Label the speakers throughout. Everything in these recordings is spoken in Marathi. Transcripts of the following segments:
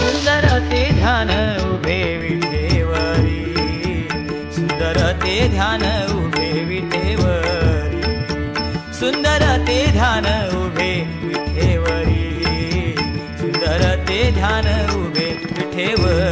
Speaker 1: सुंदर ते ध्यान उभे विटेवरी सुंदर ते ध्यान उभे विटेवरी सुंदर ते ध्यान उभे विठेवरी सुंदर ते ध्यान उभे विठेवरी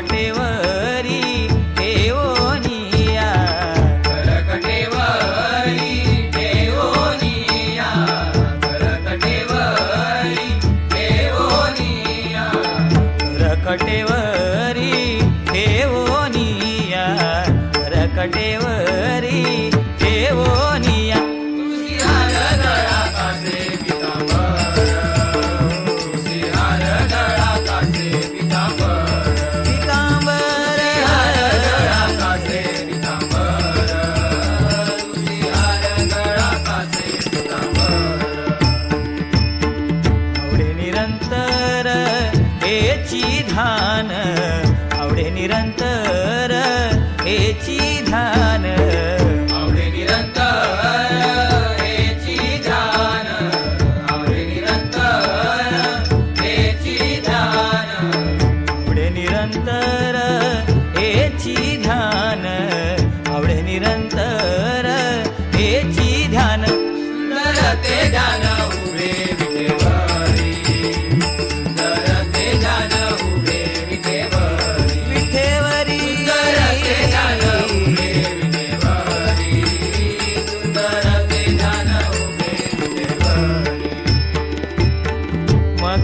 Speaker 2: कटेवरी देवोनिया कटेवरी देवोनिया कटेवरी देवोनिया कटेवरी देवोनिया निरन्तर एची धान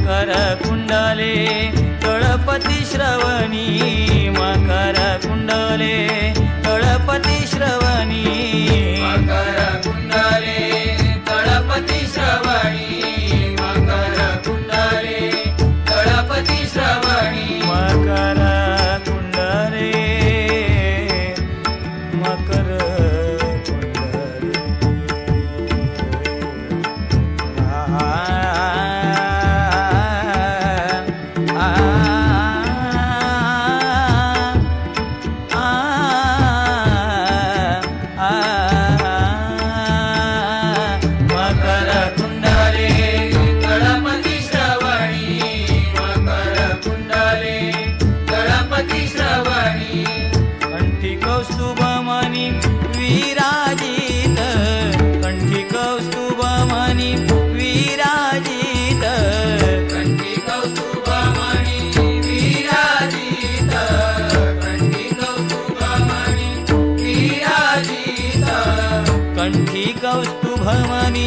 Speaker 1: मकर कुंडले
Speaker 2: तळपती श्रवणी मकर कुंडले तळपती श्रवणी
Speaker 1: कंठी
Speaker 2: कौस्तुभमनी